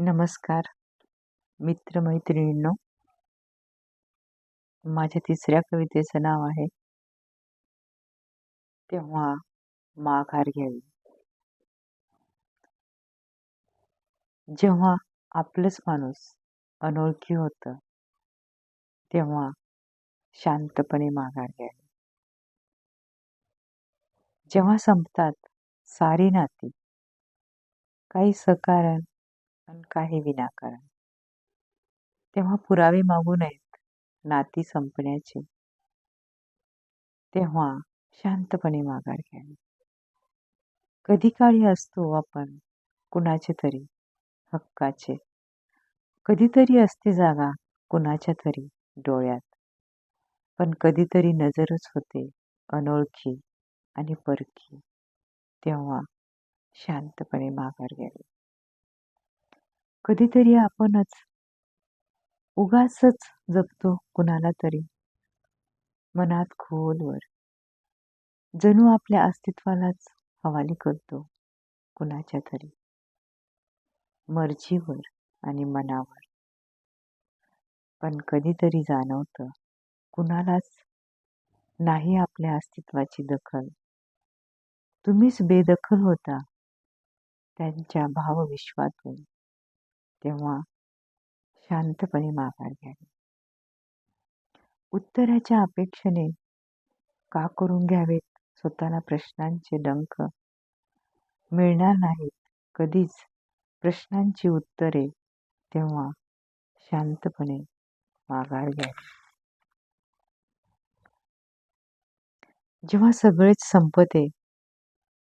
नमस्कार मित्रमैत्रिणींनो. माझ्या तिसऱ्या कवितेचं नाव आहे तेव्हा माघार घ्यावी. जेव्हा आपलंच माणूस अनोळखी होतं तेव्हा शांतपणे माघार घ्यावी. जेव्हा संपतात सारी नाती काही सकारण पण काही विनाकारण. तेव्हा पुरावे मागू नयेत नाती संपण्याचे. तेव्हा शांतपणे माघार घ्यावी. कधी काळी असतो आपण कुणाचे तरी हक्काचे. कधीतरी असते जागा कुणाच्या तरी डोळ्यात. पण कधीतरी नजरच होते अनोळखी आणि परखी. तेव्हा शांतपणे माघार घ्यावी. कधीतरी आपणच उगाचच जगतो कुणाला तरी. मनात खोलवर जणू आपल्या अस्तित्वालाच हवाली करतो कुणाच्या तरी. मर्जीवर आणि मनावर. पण कधीतरी जाणवतं कुणालाच नाही आपल्या अस्तित्वाची दखल. तुम्हीच बेदखल होता त्यांच्या भावविश्वातून. तेव्हा शांतपणे माघार घ्यावी. उत्तराच्या अपेक्षेने का करून घ्यावेत? स्वतःला प्रश्नांचे डंख मिळणार नाहीत. कधीच प्रश्नांची उत्तरे तेव्हा शांतपणे माघार घ्यावी. जेव्हा सगळेच संपते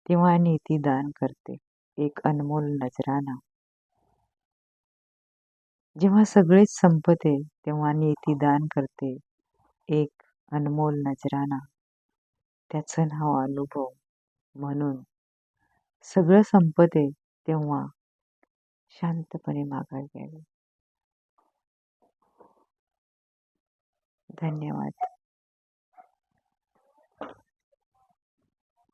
तेव्हा नीती दान करते. एक अनमोल नजराना जेव्हा सगळेच संपते तेव्हा नीती दान करते. एक अनमोल नजराना. त्याचं नाव अनुभव. म्हणून सगळं संपते तेव्हा शांतपणे माघार घ्यावी. धन्यवाद.